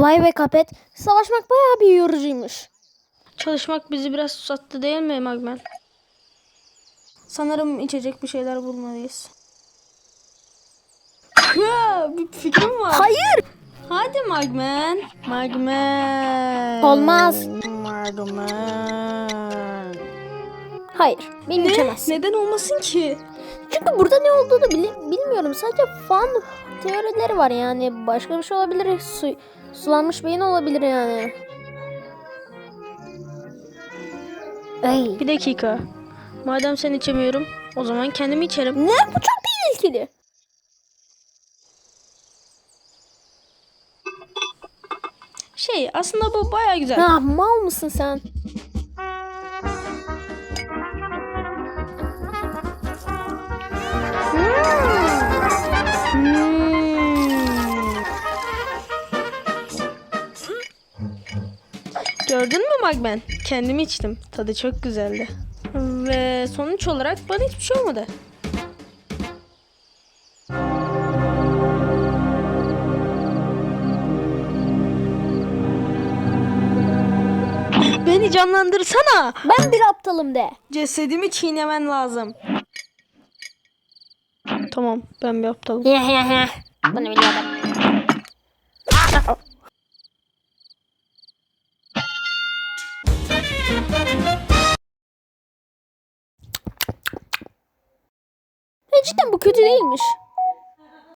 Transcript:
Vay be Kapet. Savaşmak bayağı bir yorucuymuş. Çalışmak bizi biraz susattı değil mi Magmen? Sanırım içecek bir şeyler bulmalıyız. Ya, bir fikrim var. Hayır. Hadi Magmen. Magmen. Olmaz. Magmen. Hayır. Beni içemez. Neden olmasın ki? Çünkü burada ne olduğunu bili- bilmiyorum. Sadece fan teorileri var yani. Başka bir şey olabilir. Su, sulanmış beyin olabilir yani. Ay. Bir dakika. Madem sen içemiyorum, o zaman kendimi içerim. Ne? Bu çok tehlikeli. Şey, aslında bu baya güzel. Ah mal mısın sen? Gördün mü Magmen? Kendimi içtim. Tadı çok güzeldi. Ve sonuç olarak bana hiçbir şey olmadı. Beni canlandırsana. Ben bir aptalım de. Cesedimi çiğnemen lazım. Tamam, ben bir aptalım. Bunu biliyordum. Cidden bu kötü değilmiş.